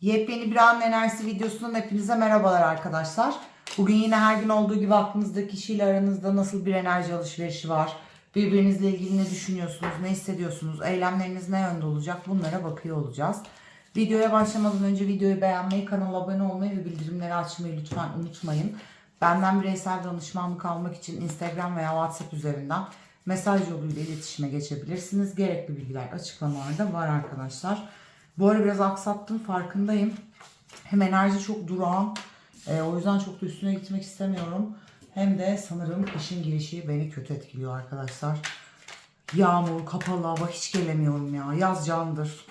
Yepyeni bir an enerjisi videosundan hepinize merhabalar arkadaşlar. Bugün yine her gün olduğu gibi aklınızdaki kişiyle aranızda nasıl bir enerji alışverişi var? Birbirinizle ilgili ne düşünüyorsunuz, ne hissediyorsunuz, eylemleriniz ne yönde olacak bunlara bakıyor olacağız. Videoya başlamadan önce videoyu beğenmeyi, kanala abone olmayı ve bildirimleri açmayı lütfen unutmayın. Benden bireysel danışmanlık almak için Instagram veya WhatsApp üzerinden mesaj yoluyla iletişime geçebilirsiniz. Gerekli bilgiler açıklamalarda var arkadaşlar. Bu ara biraz aksattım farkındayım. Hem enerji çok durağan. e, o yüzden çok da üstüne gitmek istemiyorum. Hem de sanırım kışın girişi beni kötü etkiliyor arkadaşlar. Yağmur, kapalı hava hiç gelemiyorum ya. Yaz candır.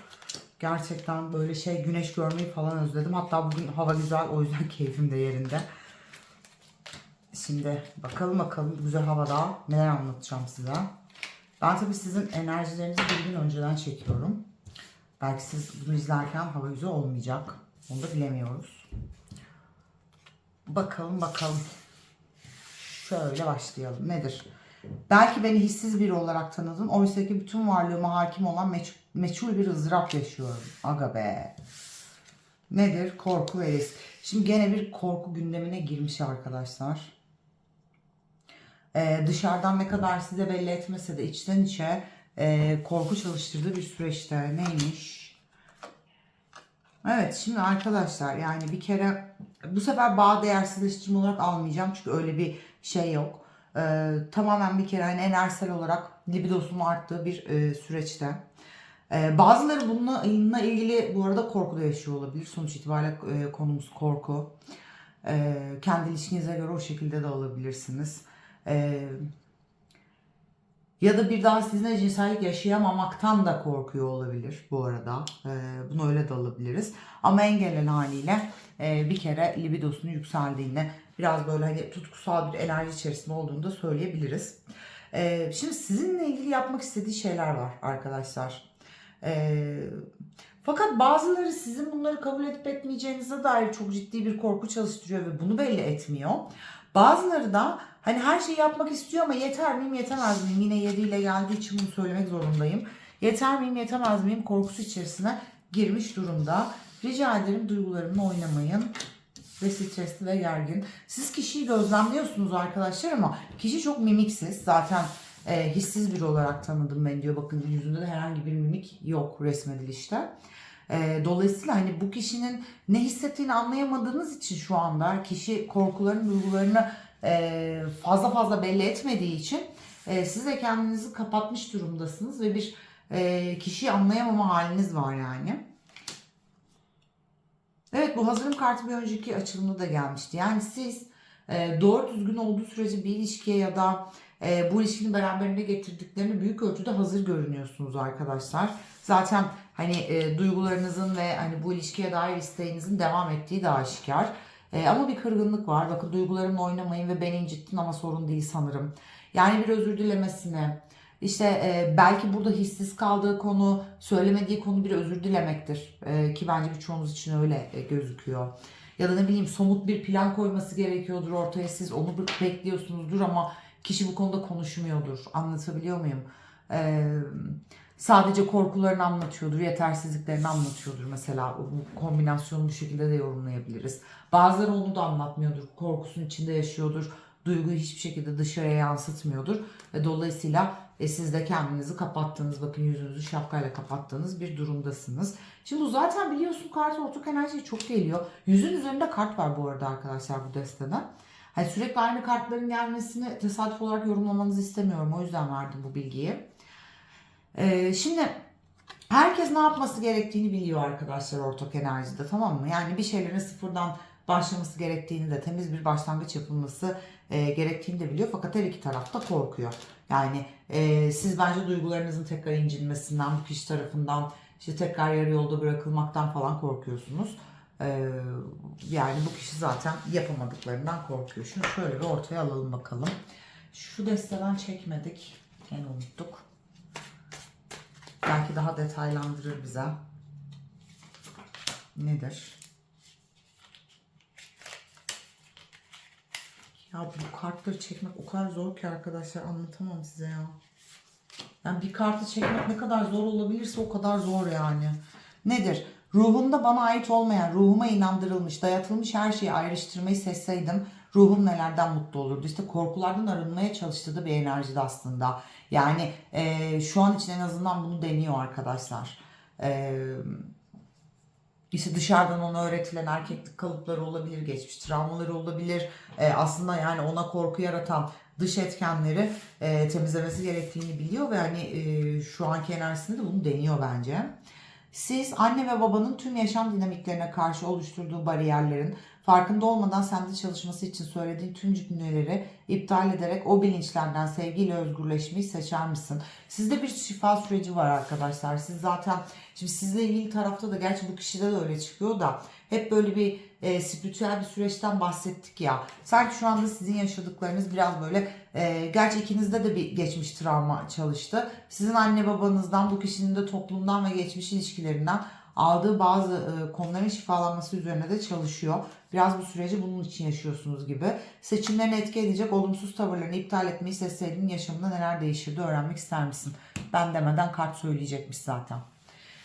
Gerçekten böyle şey güneş görmeyi falan özledim. Hatta bugün hava güzel o yüzden keyfim de yerinde. Şimdi bakalım bakalım bu güzel havada neler anlatacağım size. Ben tabii sizin enerjilerinizi bir gün önceden çekiyorum. Belki siz bunu izlerken hava güzel olmayacak. Onu da bilemiyoruz. Bakalım bakalım. Şöyle başlayalım. Nedir? Belki beni hissiz biri olarak tanıdın. Oysa ki bütün varlığıma hakim olan meç- meçhul bir ızdırap yaşıyorum. Aga be. Nedir? Korku ve risk. Şimdi gene bir korku gündemine girmiş arkadaşlar. Ee, dışarıdan ne kadar size belli etmese de içten içe e, korku çalıştırdığı bir süreçte neymiş? Evet şimdi arkadaşlar yani bir kere bu sefer bağ değersizleştirme olarak almayacağım çünkü öyle bir şey yok. Ee, tamamen bir kere hani enerjisel olarak libidosunun arttığı bir e, süreçte. Ee, bazıları bununla ilgili bu arada korku da yaşıyor olabilir. Sonuç itibariyle e, konumuz korku. Ee, kendi ilişkinize göre o şekilde de alabilirsiniz. Ee, ya da bir daha sizinle cinsellik yaşayamamaktan da korkuyor olabilir bu arada. Ee, bunu öyle de alabiliriz. Ama en genel haliyle e, bir kere libidosunun yükseldiğini, biraz böyle hani tutkusal bir enerji içerisinde olduğunu da söyleyebiliriz. Ee, şimdi sizinle ilgili yapmak istediği şeyler var arkadaşlar. Ee, fakat bazıları sizin bunları kabul edip etmeyeceğinize dair çok ciddi bir korku çalıştırıyor ve bunu belli etmiyor. Bazıları da hani her şeyi yapmak istiyor ama yeter miyim yetemez miyim? Yine yeriyle geldiği için bunu söylemek zorundayım. Yeter miyim yetemez miyim korkusu içerisine girmiş durumda. Rica ederim duygularımla oynamayın ve stresli ve gergin. Siz kişiyi gözlemliyorsunuz arkadaşlar ama kişi çok mimiksiz. Zaten e, hissiz biri olarak tanıdım ben diyor. Bakın yüzünde de herhangi bir mimik yok resmedilişte. E, dolayısıyla hani bu kişinin ne hissettiğini anlayamadığınız için şu anda kişi korkularını, duygularını e, fazla fazla belli etmediği için e, siz de kendinizi kapatmış durumdasınız ve bir e, kişiyi anlayamama haliniz var yani. Evet bu hazırım kartı bir önceki açılımda da gelmişti. Yani siz e, doğru düzgün olduğu sürece bir ilişkiye ya da e, bu ilişkinin beraberinde getirdiklerini büyük ölçüde hazır görünüyorsunuz arkadaşlar. Zaten hani e, duygularınızın ve hani bu ilişkiye dair isteğinizin devam ettiği de aşikar. E, ama bir kırgınlık var. Bakın duygularımla oynamayın ve beni incittin ama sorun değil sanırım. Yani bir özür dilemesine, işte e, belki burada hissiz kaldığı konu, söylemediği konu bir özür dilemektir. E, ki bence birçoğunuz için öyle e, gözüküyor. Ya da ne bileyim somut bir plan koyması gerekiyordur ortaya. Siz onu bekliyorsunuzdur ama kişi bu konuda konuşmuyordur. Anlatabiliyor muyum? E, sadece korkularını anlatıyordur, yetersizliklerini anlatıyordur mesela. Bu kombinasyonu bu şekilde de yorumlayabiliriz. Bazıları onu da anlatmıyordur. Korkusunun içinde yaşıyordur. Duyguyu hiçbir şekilde dışarıya yansıtmıyordur. Ve dolayısıyla e, siz de kendinizi kapattığınız, bakın yüzünüzü şapkayla kapattığınız bir durumdasınız. Şimdi bu zaten biliyorsun kart ortak enerji çok geliyor. Yüzün üzerinde kart var bu arada arkadaşlar bu destede. Hani sürekli aynı kartların gelmesini tesadüf olarak yorumlamanızı istemiyorum. O yüzden verdim bu bilgiyi. Ee, şimdi herkes ne yapması gerektiğini biliyor arkadaşlar ortak enerjide tamam mı? Yani bir şeylerin sıfırdan başlaması gerektiğini de temiz bir başlangıç yapılması e, gerektiğini de biliyor. Fakat her iki taraf da korkuyor. Yani e, siz bence duygularınızın tekrar incinmesinden, bu kişi tarafından işte tekrar yarı yolda bırakılmaktan falan korkuyorsunuz. E, yani bu kişi zaten yapamadıklarından korkuyor. Şunu şöyle bir ortaya alalım bakalım. Şu desteden çekmedik. Yine unuttuk. Belki daha detaylandırır bize. Nedir? Ya bu kartları çekmek o kadar zor ki arkadaşlar anlatamam size ya. Yani bir kartı çekmek ne kadar zor olabilirse o kadar zor yani. Nedir? Ruhumda bana ait olmayan, ruhuma inandırılmış, dayatılmış her şeyi ayrıştırmayı seçseydim ruhum nelerden mutlu olurdu. İşte korkulardan arınmaya çalıştığı bir enerjide aslında. Yani e, şu an için en azından bunu deniyor arkadaşlar. E, işte dışarıdan ona öğretilen erkeklik kalıpları olabilir, geçmiş travmaları olabilir. E, aslında yani ona korku yaratan dış etkenleri e, temizlemesi gerektiğini biliyor ve hani e, şu anki enerjisinde de bunu deniyor bence. Siz anne ve babanın tüm yaşam dinamiklerine karşı oluşturduğu bariyerlerin farkında olmadan sende çalışması için söylediğin tüm cümleleri iptal ederek o bilinçlerden sevgiyle özgürleşmeyi seçer misin? Sizde bir şifa süreci var arkadaşlar. Siz zaten şimdi sizle ilgili tarafta da gerçi bu kişide de öyle çıkıyor da hep böyle bir e, spiritüel bir süreçten bahsettik ya. Sanki şu anda sizin yaşadıklarınız biraz böyle e, gerçi ikinizde de bir geçmiş travma çalıştı. Sizin anne babanızdan bu kişinin de toplumdan ve geçmiş ilişkilerinden aldığı bazı e, konuların şifalanması üzerine de çalışıyor. Biraz bu süreci bunun için yaşıyorsunuz gibi. Seçimlerini etki edecek olumsuz tavırlarını iptal etmeyi seçseydin yaşamında neler değişirdi öğrenmek ister misin? Ben demeden kart söyleyecekmiş zaten.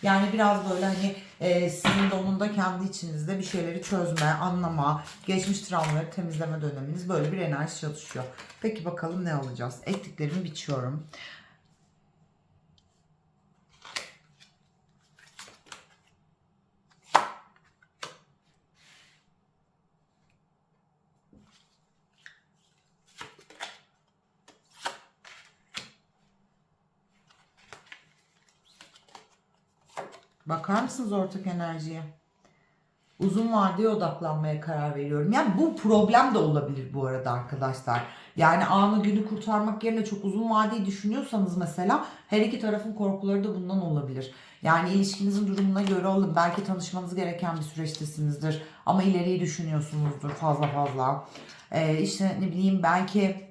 Yani biraz böyle hani e, sizin de kendi içinizde bir şeyleri çözme, anlama, geçmiş travmaları temizleme döneminiz böyle bir enerji çalışıyor. Peki bakalım ne alacağız? Ektiklerimi biçiyorum. Bakar mısınız ortak enerjiye? Uzun vadeye odaklanmaya karar veriyorum. Yani bu problem de olabilir bu arada arkadaşlar. Yani anı günü kurtarmak yerine çok uzun vadeyi düşünüyorsanız mesela her iki tarafın korkuları da bundan olabilir. Yani ilişkinizin durumuna göre alın. Belki tanışmanız gereken bir süreçtesinizdir. Ama ileriyi düşünüyorsunuzdur fazla fazla. Ee, işte ne bileyim belki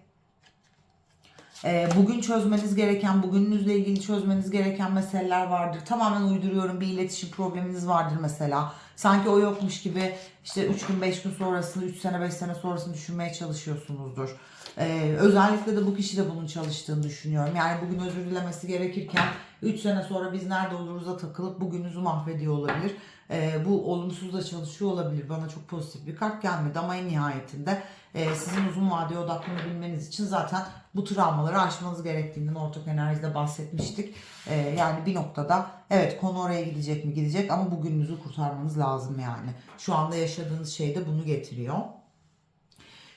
bugün çözmeniz gereken, bugününüzle ilgili çözmeniz gereken meseleler vardır. Tamamen uyduruyorum bir iletişim probleminiz vardır mesela. Sanki o yokmuş gibi işte 3 gün 5 gün sonrasını, 3 sene 5 sene sonrasını düşünmeye çalışıyorsunuzdur. Ee, özellikle de bu kişi de bunun çalıştığını düşünüyorum. Yani bugün özür dilemesi gerekirken 3 sene sonra biz nerede oluruz'a takılıp bugününüzü mahvediyor olabilir. Ee, bu olumsuz da çalışıyor olabilir. Bana çok pozitif bir kart gelmedi ama en nihayetinde e, sizin uzun vadeye odaklanabilmeniz için zaten bu travmaları aşmanız gerektiğinden ortak enerjide bahsetmiştik. Ee, yani bir noktada evet konu oraya gidecek mi gidecek ama bugününüzü kurtarmanız lazım yani. Şu anda yaşadığınız şey de bunu getiriyor.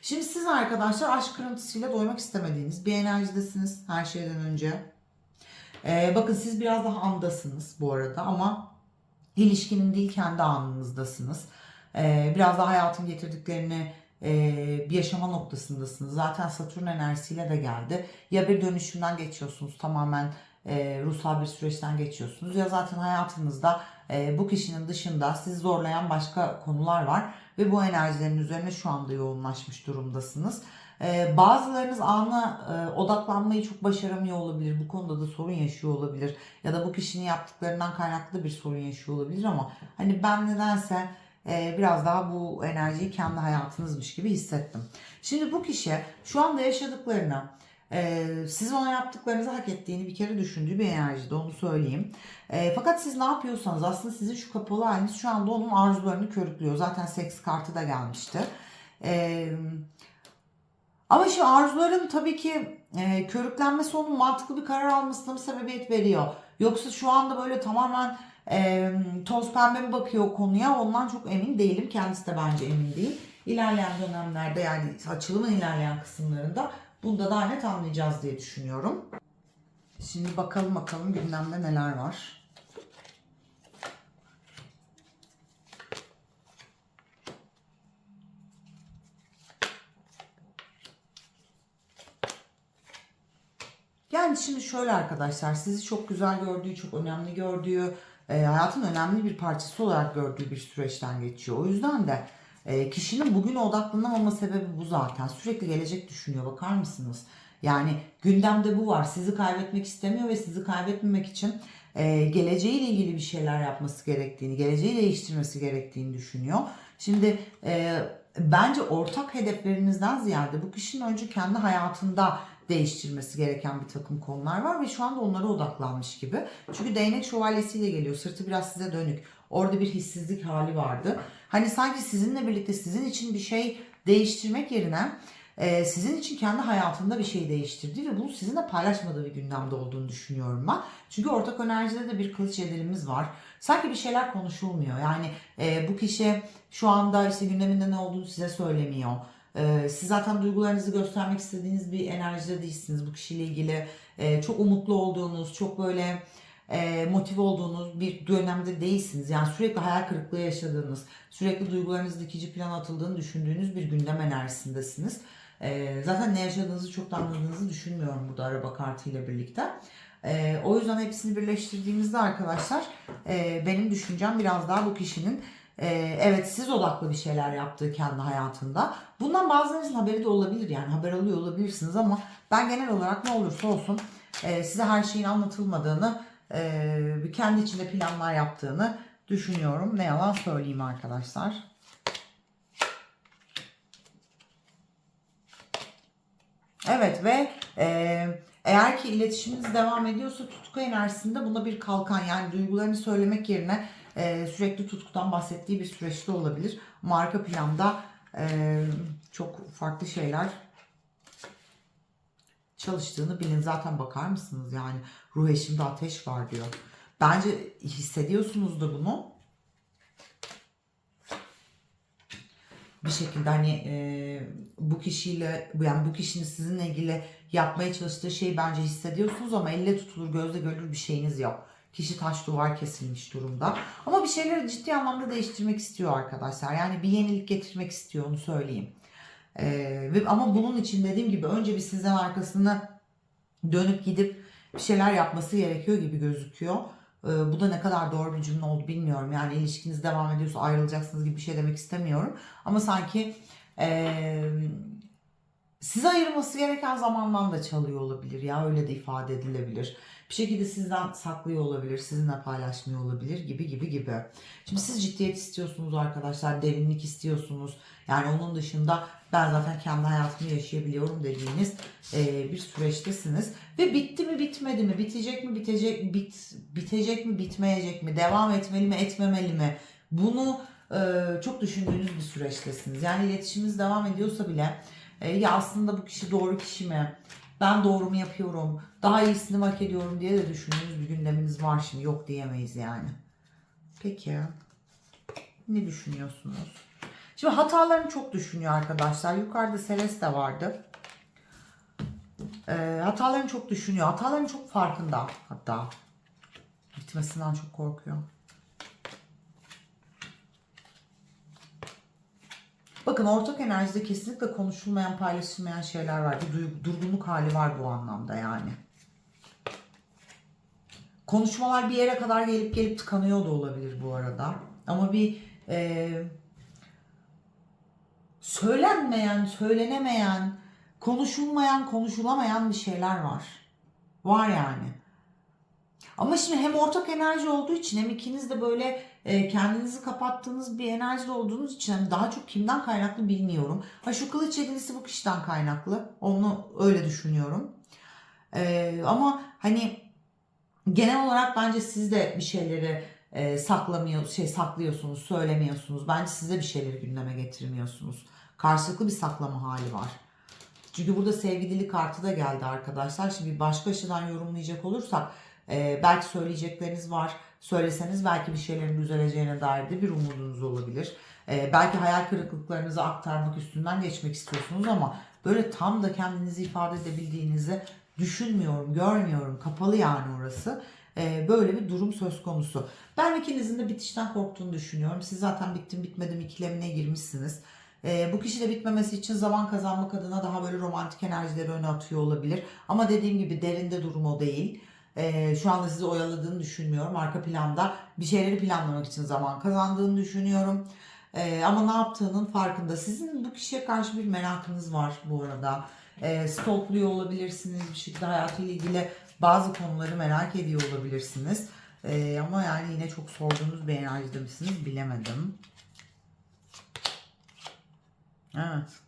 Şimdi siz arkadaşlar aşk kırıntısıyla doymak istemediğiniz bir enerjidesiniz her şeyden önce. Ee, bakın siz biraz daha andasınız bu arada ama ilişkinin değil kendi anınızdasınız. Ee, biraz daha hayatın getirdiklerini e, bir yaşama noktasındasınız. Zaten Satürn enerjisiyle de geldi. Ya bir dönüşümden geçiyorsunuz tamamen e, ruhsal bir süreçten geçiyorsunuz ya zaten hayatınızda e, bu kişinin dışında sizi zorlayan başka konular var ve bu enerjilerin üzerine şu anda yoğunlaşmış durumdasınız. Ee, bazılarınız ana e, odaklanmayı çok başaramıyor olabilir. Bu konuda da sorun yaşıyor olabilir. Ya da bu kişinin yaptıklarından kaynaklı bir sorun yaşıyor olabilir ama hani ben nedense e, biraz daha bu enerjiyi kendi hayatınızmış gibi hissettim. Şimdi bu kişi şu anda yaşadıklarını e, siz ona yaptıklarınızı hak ettiğini bir kere düşündüğü bir enerjide onu söyleyeyim. Fakat siz ne yapıyorsanız aslında sizin şu kapalı haliniz şu anda onun arzularını körüklüyor. Zaten seks kartı da gelmişti. Eee ama şu arzuların tabii ki e, körüklenmesi onun mantıklı bir karar almasına sebebiyet veriyor? Yoksa şu anda böyle tamamen e, toz pembe mi bakıyor konuya? Ondan çok emin değilim. Kendisi de bence emin değil. İlerleyen dönemlerde yani açılımın ilerleyen kısımlarında bunda daha net anlayacağız diye düşünüyorum. Şimdi bakalım bakalım gündemde neler var. Yani şimdi şöyle arkadaşlar sizi çok güzel gördüğü, çok önemli gördüğü, e, hayatın önemli bir parçası olarak gördüğü bir süreçten geçiyor. O yüzden de e, kişinin bugüne odaklanamama sebebi bu zaten. Sürekli gelecek düşünüyor bakar mısınız? Yani gündemde bu var. Sizi kaybetmek istemiyor ve sizi kaybetmemek için e, geleceğiyle ilgili bir şeyler yapması gerektiğini, geleceği değiştirmesi gerektiğini düşünüyor. Şimdi e, bence ortak hedeflerinizden ziyade bu kişinin önce kendi hayatında değiştirmesi gereken bir takım konular var ve şu anda onlara odaklanmış gibi. Çünkü değnek şövalyesiyle geliyor. Sırtı biraz size dönük. Orada bir hissizlik hali vardı. Hani sanki sizinle birlikte sizin için bir şey değiştirmek yerine e, sizin için kendi hayatında bir şey değiştirdi ve bunu sizinle paylaşmadığı bir gündemde olduğunu düşünüyorum ben. Çünkü ortak enerjide de bir kılıç yedirimiz var. Sanki bir şeyler konuşulmuyor. Yani e, bu kişi şu anda işte gündeminde ne olduğunu size söylemiyor. E, siz zaten duygularınızı göstermek istediğiniz bir enerjide değilsiniz bu kişiyle ilgili. E, çok umutlu olduğunuz, çok böyle e, motive olduğunuz bir dönemde değilsiniz. Yani sürekli hayal kırıklığı yaşadığınız, sürekli duygularınızın ikinci plana atıldığını düşündüğünüz bir gündem enerjisindesiniz. E, zaten ne yaşadığınızı çok da anladığınızı düşünmüyorum burada araba kartıyla birlikte. E, o yüzden hepsini birleştirdiğimizde arkadaşlar e, benim düşüncem biraz daha bu kişinin e, evet siz odaklı bir şeyler yaptığı kendi hayatında. Bundan bazılarınızın haberi de olabilir yani haber alıyor olabilirsiniz ama ben genel olarak ne olursa olsun e, size her şeyin anlatılmadığını e, kendi içinde planlar yaptığını düşünüyorum. Ne yalan söyleyeyim arkadaşlar. Evet ve e, eğer ki iletişiminiz devam ediyorsa tutku enerjisinde buna bir kalkan yani duygularını söylemek yerine e, sürekli tutkudan bahsettiği bir süreçte olabilir. Ama arka planda e, çok farklı şeyler çalıştığını bilin. Zaten bakar mısınız yani ruh eşimde ateş var diyor. Bence hissediyorsunuz da bunu. bir şekilde hani e, bu kişiyle yani bu kişinin sizinle ilgili yapmaya çalıştığı şeyi bence hissediyorsunuz ama elle tutulur gözle görülür bir şeyiniz yok. Kişi taş duvar kesilmiş durumda. Ama bir şeyleri ciddi anlamda değiştirmek istiyor arkadaşlar. Yani bir yenilik getirmek istiyor onu söyleyeyim. E, ve ama bunun için dediğim gibi önce bir sizden arkasını dönüp gidip bir şeyler yapması gerekiyor gibi gözüküyor. Ee, bu da ne kadar doğru bir cümle oldu bilmiyorum. Yani ilişkiniz devam ediyorsa ayrılacaksınız gibi bir şey demek istemiyorum. Ama sanki ee, sizi ayırması gereken zamandan da çalıyor olabilir ya öyle de ifade edilebilir. Bir şekilde sizden saklıyor olabilir, sizinle paylaşmıyor olabilir gibi gibi gibi. Şimdi siz ciddiyet istiyorsunuz arkadaşlar, derinlik istiyorsunuz. Yani onun dışında ben zaten kendi hayatımı yaşayabiliyorum dediğiniz e, bir süreçtesiniz. Ve bitti mi bitmedi mi, bitecek mi bitecek, bit, bitecek mi bitmeyecek mi, devam etmeli mi etmemeli mi? Bunu e, çok düşündüğünüz bir süreçtesiniz. Yani iletişimimiz devam ediyorsa bile e, ya aslında bu kişi doğru kişi mi? Ben doğru mu yapıyorum? Daha iyisini hak ediyorum diye de düşündüğünüz bir gündeminiz var şimdi. Yok diyemeyiz yani. Peki. Ne düşünüyorsunuz? Şimdi hatalarını çok düşünüyor arkadaşlar. Yukarıda Celeste vardı. Ee, hatalarını çok düşünüyor. Hataların çok farkında hatta. Bitmesinden çok korkuyor. Bakın ortak enerjide kesinlikle konuşulmayan, paylaşılmayan şeyler var. Bir durgunluk hali var bu anlamda yani. Konuşmalar bir yere kadar gelip gelip tıkanıyor da olabilir bu arada. Ama bir e, söylenmeyen, söylenemeyen, konuşulmayan, konuşulamayan bir şeyler var. Var yani. Ama şimdi hem ortak enerji olduğu için hem ikiniz de böyle e, kendinizi kapattığınız bir enerjide olduğunuz için hani daha çok kimden kaynaklı bilmiyorum. Ha şu kılıç yedilisi bu kişiden kaynaklı. Onu öyle düşünüyorum. E, ama hani genel olarak bence siz de bir şeyleri e, saklamıyor, şey saklıyorsunuz, söylemiyorsunuz. Bence siz de bir şeyleri gündeme getirmiyorsunuz. Karşılıklı bir saklama hali var. Çünkü burada sevgi dili kartı da geldi arkadaşlar. Şimdi başka açıdan yorumlayacak olursak e, belki söyleyecekleriniz var. Söyleseniz belki bir şeylerin düzeleceğine dair de bir umudunuz olabilir. E, belki hayal kırıklıklarınızı aktarmak üstünden geçmek istiyorsunuz ama böyle tam da kendinizi ifade edebildiğinizi düşünmüyorum, görmüyorum. Kapalı yani orası. E, böyle bir durum söz konusu. Ben ikinizin de bitişten korktuğunu düşünüyorum. Siz zaten bittim bitmedim ikilemine girmişsiniz. E, bu kişi de bitmemesi için zaman kazanmak adına daha böyle romantik enerjileri öne atıyor olabilir. Ama dediğim gibi derinde durum o değil. E, şu anda sizi oyaladığını düşünmüyorum. Arka planda bir şeyleri planlamak için zaman kazandığını düşünüyorum. E, ama ne yaptığının farkında. Sizin bu kişiye karşı bir merakınız var bu arada. E, stalkluyor olabilirsiniz. Bir şekilde hayatıyla ilgili bazı konuları merak ediyor olabilirsiniz. E, ama yani yine çok sorduğunuz bir enerjide misiniz bilemedim. Evet.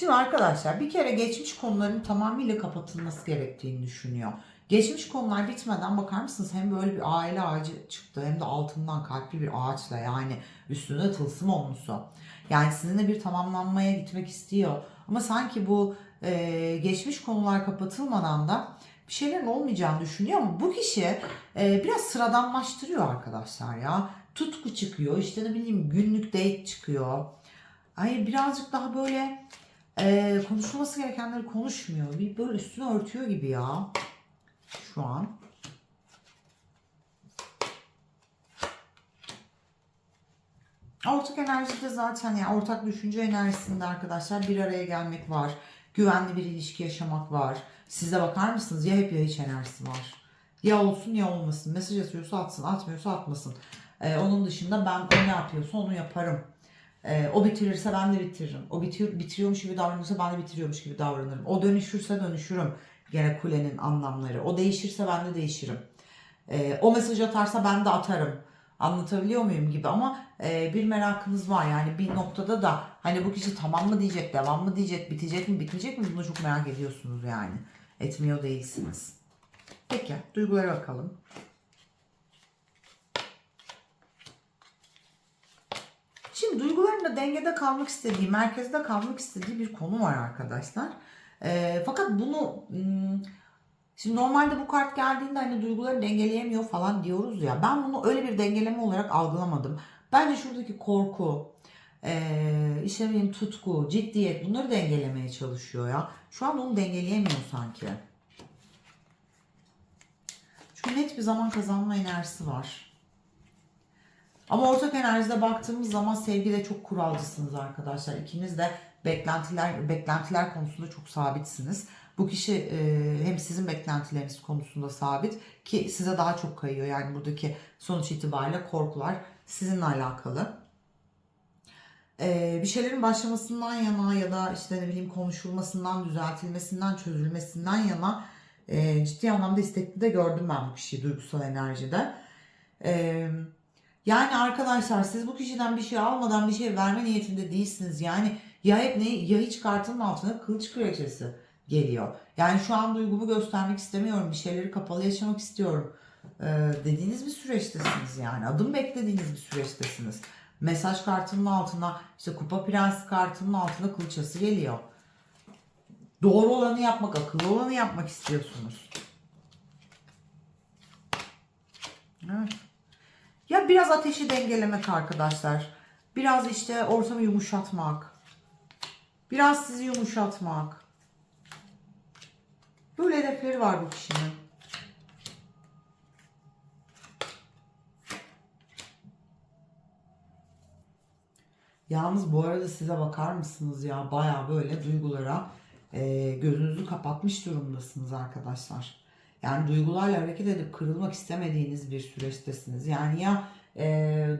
Şimdi arkadaşlar bir kere geçmiş konuların tamamıyla kapatılması gerektiğini düşünüyor. Geçmiş konular bitmeden bakar mısınız hem böyle bir aile ağacı çıktı hem de altından kalpli bir ağaçla yani üstünde tılsım olmuşu. Yani sizinle bir tamamlanmaya gitmek istiyor. Ama sanki bu e, geçmiş konular kapatılmadan da bir şeylerin olmayacağını düşünüyor ama bu kişi e, biraz sıradanlaştırıyor arkadaşlar ya. Tutku çıkıyor işte ne bileyim günlük date çıkıyor. Hayır birazcık daha böyle e, konuşulması gerekenleri konuşmuyor. Bir böyle üstünü örtüyor gibi ya. Şu an. Ortak enerjide zaten yani ortak düşünce enerjisinde arkadaşlar bir araya gelmek var. Güvenli bir ilişki yaşamak var. Size bakar mısınız? Ya hep ya hiç enerjisi var. Ya olsun ya olmasın. Mesaj atıyorsa atsın, atmıyorsa atmasın. Ee, onun dışında ben o ne yapıyorsa onu yaparım. Ee, o bitirirse ben de bitiririm. O bitiyor, bitiriyormuş gibi davranırsa ben de bitiriyormuş gibi davranırım. O dönüşürse dönüşürüm. Gene kulenin anlamları. O değişirse ben de değişirim. Ee, o mesaj atarsa ben de atarım. Anlatabiliyor muyum gibi ama e, bir merakınız var yani bir noktada da hani bu kişi tamam mı diyecek, devam mı diyecek, bitecek mi, bitmeyecek mi bunu çok merak ediyorsunuz yani. Etmiyor değilsiniz. Peki duygulara bakalım. Şimdi duyguların da dengede kalmak istediği, merkezde kalmak istediği bir konu var arkadaşlar. Ee, fakat bunu hmm, şimdi normalde bu kart geldiğinde hani duyguları dengeleyemiyor falan diyoruz ya. Ben bunu öyle bir dengeleme olarak algılamadım. Bence şuradaki korku, ee, işte bileyim tutku, ciddiyet bunları dengelemeye çalışıyor ya. Şu an onu dengeleyemiyor sanki. Çünkü net bir zaman kazanma enerjisi var. Ama ortak enerjide baktığımız zaman sevgide çok kuralcısınız arkadaşlar. İkiniz de beklentiler beklentiler konusunda çok sabitsiniz. Bu kişi e, hem sizin beklentileriniz konusunda sabit ki size daha çok kayıyor. Yani buradaki sonuç itibariyle korkular sizinle alakalı. E, bir şeylerin başlamasından yana ya da işte ne bileyim konuşulmasından, düzeltilmesinden, çözülmesinden yana e, ciddi anlamda istekli de gördüm ben bu kişiyi duygusal enerjide. Eee yani arkadaşlar siz bu kişiden bir şey almadan bir şey verme niyetinde değilsiniz. Yani ya hep ne ya hiç kartının altına kılıç kraliçesi geliyor. Yani şu an duygumu göstermek istemiyorum. Bir şeyleri kapalı yaşamak istiyorum. Ee, dediğiniz bir süreçtesiniz yani. Adım beklediğiniz bir süreçtesiniz. Mesaj kartının altına işte kupa prens kartının altına kılıçası geliyor. Doğru olanı yapmak, akıllı olanı yapmak istiyorsunuz. Evet. Ya biraz ateşi dengelemek arkadaşlar. Biraz işte ortamı yumuşatmak. Biraz sizi yumuşatmak. Böyle hedefleri var bu kişinin. Yalnız bu arada size bakar mısınız ya baya böyle duygulara e, gözünüzü kapatmış durumdasınız arkadaşlar. Yani duygularla hareket edip kırılmak istemediğiniz bir süreçtesiniz. Yani ya e,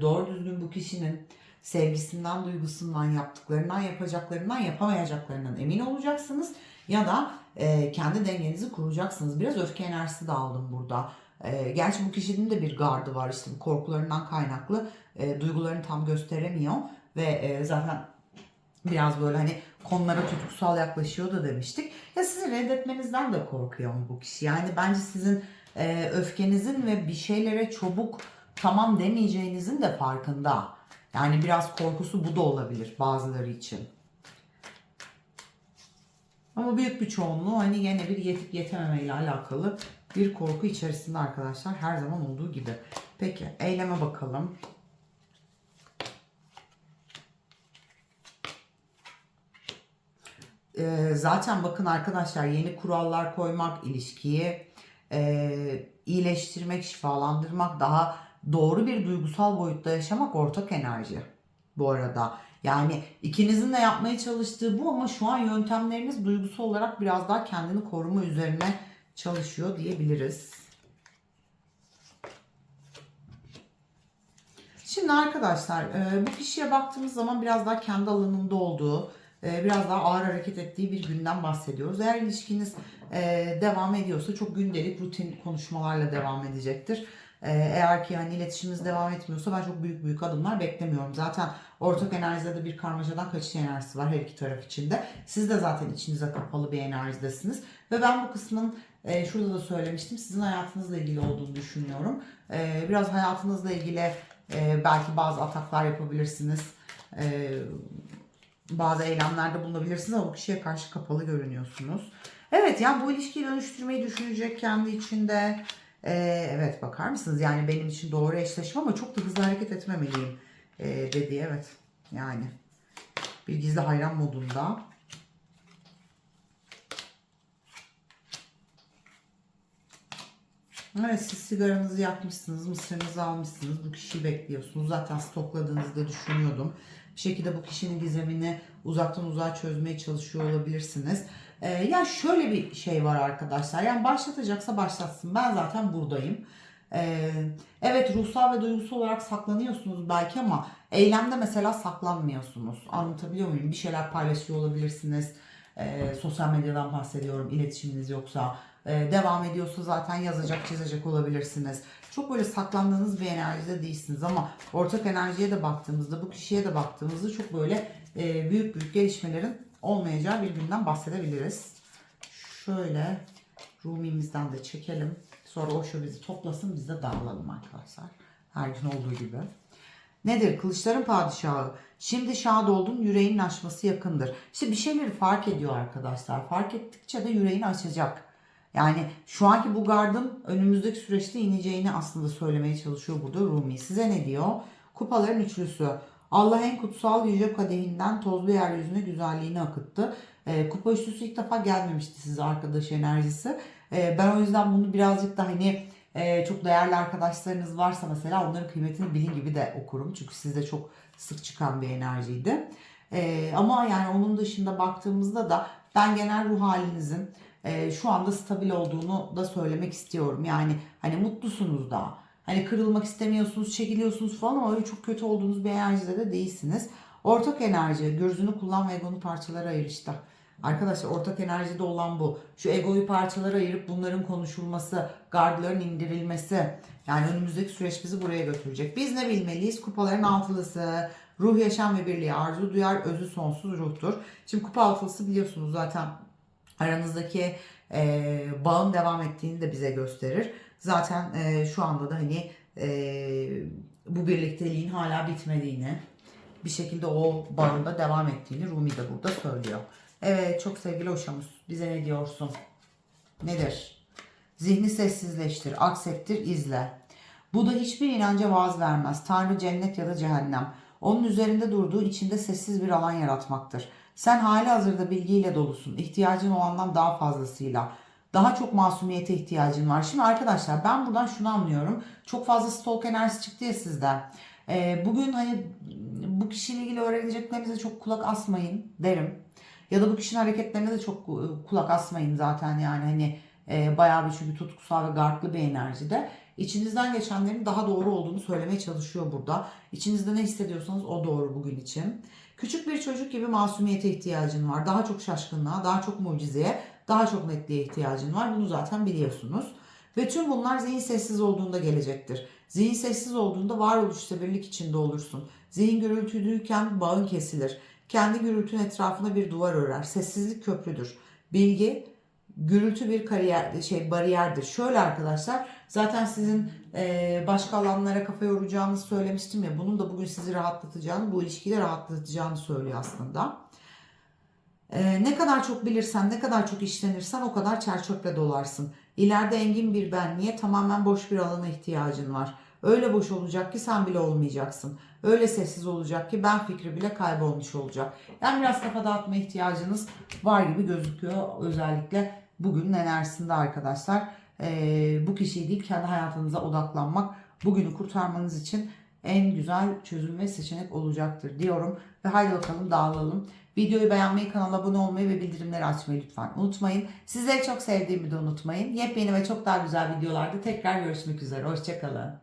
doğru düzgün bu kişinin sevgisinden, duygusundan, yaptıklarından, yapacaklarından, yapamayacaklarından emin olacaksınız. Ya da e, kendi dengenizi kuracaksınız. Biraz öfke enerjisi de aldım burada. E, gerçi bu kişinin de bir gardı var işte korkularından kaynaklı e, duygularını tam gösteremiyor ve e, zaten biraz böyle hani konulara tutkusal yaklaşıyor da demiştik. Ya sizin reddetmenizden de korkuyor mu bu kişi? Yani bence sizin e, öfkenizin ve bir şeylere çabuk tamam demeyeceğinizin de farkında. Yani biraz korkusu bu da olabilir bazıları için. Ama büyük bir çoğunluğu hani yine bir yetip yetememe ile alakalı bir korku içerisinde arkadaşlar her zaman olduğu gibi. Peki eyleme bakalım. Ee, zaten bakın arkadaşlar yeni kurallar koymak, ilişkiyi e, iyileştirmek, şifalandırmak, daha doğru bir duygusal boyutta yaşamak ortak enerji bu arada. Yani ikinizin de yapmaya çalıştığı bu ama şu an yöntemleriniz duygusal olarak biraz daha kendini koruma üzerine çalışıyor diyebiliriz. Şimdi arkadaşlar e, bu kişiye baktığımız zaman biraz daha kendi alanında olduğu, e, biraz daha ağır hareket ettiği bir günden bahsediyoruz. Eğer ilişkiniz e, devam ediyorsa çok gündelik rutin konuşmalarla devam edecektir. E, eğer ki yani iletişimimiz devam etmiyorsa ben çok büyük büyük adımlar beklemiyorum. Zaten ortak enerjide de bir karmaşadan kaçış enerjisi var her iki taraf içinde. Siz de zaten içinize kapalı bir enerjidesiniz. Ve ben bu kısmın e, şurada da söylemiştim sizin hayatınızla ilgili olduğunu düşünüyorum. E, biraz hayatınızla ilgili belki bazı ataklar yapabilirsiniz. Bazı eylemlerde bulunabilirsiniz ama bu kişiye karşı kapalı görünüyorsunuz. Evet yani bu ilişkiyi dönüştürmeyi düşünecek kendi içinde. E, evet bakar mısınız? Yani benim için doğru eşleşme ama çok da hızlı hareket etmemeliyim e, dedi. Evet yani bir gizli hayran modunda. Evet siz sigaranızı yakmışsınız, mısırınızı almışsınız. Bu kişiyi bekliyorsunuz. Zaten stokladığınızda düşünüyordum. Bir şekilde bu kişinin gizemini uzaktan uzağa çözmeye çalışıyor olabilirsiniz. Ee, ya şöyle bir şey var arkadaşlar. Yani başlatacaksa başlatsın. Ben zaten buradayım. Ee, evet ruhsal ve duygusal olarak saklanıyorsunuz belki ama eylemde mesela saklanmıyorsunuz. Anlatabiliyor muyum? Bir şeyler paylaşıyor olabilirsiniz. Ee, sosyal medyadan bahsediyorum. İletişiminiz yoksa. Ee, devam ediyorsa zaten yazacak, çizecek olabilirsiniz. Çok böyle saklandığınız bir enerjide değilsiniz ama ortak enerjiye de baktığımızda, bu kişiye de baktığımızda çok böyle e, büyük büyük gelişmelerin olmayacağı bir günden bahsedebiliriz. Şöyle Rumi'mizden de çekelim. Sonra o şu bizi toplasın biz de dağılalım arkadaşlar. Her gün olduğu gibi. Nedir? Kılıçların padişahı. Şimdi şad oldun yüreğinin açması yakındır. İşte bir şeyleri fark ediyor arkadaşlar. Fark ettikçe de yüreğini açacak. Yani şu anki bu gardın önümüzdeki süreçte ineceğini aslında söylemeye çalışıyor burada Rumi. Size ne diyor? Kupaların üçlüsü. Allah en kutsal yüce kadehinden tozlu yeryüzüne güzelliğini akıttı. E, kupa üçlüsü ilk defa gelmemişti size arkadaş enerjisi. E, ben o yüzden bunu birazcık da hani e, çok değerli arkadaşlarınız varsa mesela onların kıymetini bilin gibi de okurum. Çünkü sizde çok sık çıkan bir enerjiydi. E, ama yani onun dışında baktığımızda da ben genel ruh halinizin e, şu anda stabil olduğunu da söylemek istiyorum. Yani hani mutlusunuz da. Hani kırılmak istemiyorsunuz, çekiliyorsunuz falan ama öyle çok kötü olduğunuz bir enerjide de değilsiniz. Ortak enerji, gözünü kullan ve egonu parçalara ayır işte. Arkadaşlar ortak enerjide olan bu. Şu egoyu parçalara ayırıp bunların konuşulması, gardların indirilmesi. Yani önümüzdeki süreç bizi buraya götürecek. Biz ne bilmeliyiz? Kupaların altılısı, ruh yaşam ve birliği, arzu duyar, özü sonsuz ruhtur. Şimdi kupa altılısı biliyorsunuz zaten aranızdaki e, bağın devam ettiğini de bize gösterir. Zaten e, şu anda da hani e, bu birlikteliğin hala bitmediğini, bir şekilde o bağın da devam ettiğini Rumi de burada söylüyor. Evet çok sevgili Hoşamuz bize ne diyorsun? Nedir? Zihni sessizleştir, aksettir, izle. Bu da hiçbir inanca vaaz vermez. Tanrı cennet ya da cehennem. Onun üzerinde durduğu içinde sessiz bir alan yaratmaktır. Sen hali hazırda bilgiyle dolusun. İhtiyacın olandan daha fazlasıyla. Daha çok masumiyete ihtiyacın var. Şimdi arkadaşlar ben buradan şunu anlıyorum. Çok fazla stalk enerjisi çıktı ya sizden. Ee, bugün hani bu kişiyle ilgili öğreneceklerinize çok kulak asmayın derim. Ya da bu kişinin hareketlerine de çok kulak asmayın zaten yani hani e, bayağı bir çünkü tutkusal ve gardlı bir enerjide. İçinizden geçenlerin daha doğru olduğunu söylemeye çalışıyor burada. İçinizde ne hissediyorsanız o doğru bugün için. Küçük bir çocuk gibi masumiyete ihtiyacın var. Daha çok şaşkınlığa, daha çok mucizeye, daha çok netliğe ihtiyacın var. Bunu zaten biliyorsunuz. Ve tüm bunlar zihin sessiz olduğunda gelecektir. Zihin sessiz olduğunda varoluşta birlik içinde olursun. Zihin gürültülüyken bağın kesilir. Kendi gürültün etrafına bir duvar örer. Sessizlik köprüdür. Bilgi gürültü bir kariyer şey bariyerdir. Şöyle arkadaşlar zaten sizin başka alanlara kafa yoracağınızı söylemiştim ya bunun da bugün sizi rahatlatacağını bu ilişkiyi rahatlatacağını söylüyor aslında. E, ne kadar çok bilirsen ne kadar çok işlenirsen o kadar çerçöple dolarsın. İleride engin bir benliğe tamamen boş bir alana ihtiyacın var. Öyle boş olacak ki sen bile olmayacaksın. Öyle sessiz olacak ki ben fikri bile kaybolmuş olacak. Yani biraz kafa dağıtma ihtiyacınız var gibi gözüküyor. Özellikle bugünün enerjisinde arkadaşlar. Ee, bu kişiyi değil kendi hayatınıza odaklanmak bugünü kurtarmanız için en güzel çözüm ve seçenek olacaktır diyorum. Ve haydi bakalım dağılalım. Videoyu beğenmeyi, kanala abone olmayı ve bildirimleri açmayı lütfen unutmayın. Sizleri çok sevdiğimi de unutmayın. Yepyeni ve çok daha güzel videolarda tekrar görüşmek üzere. Hoşçakalın.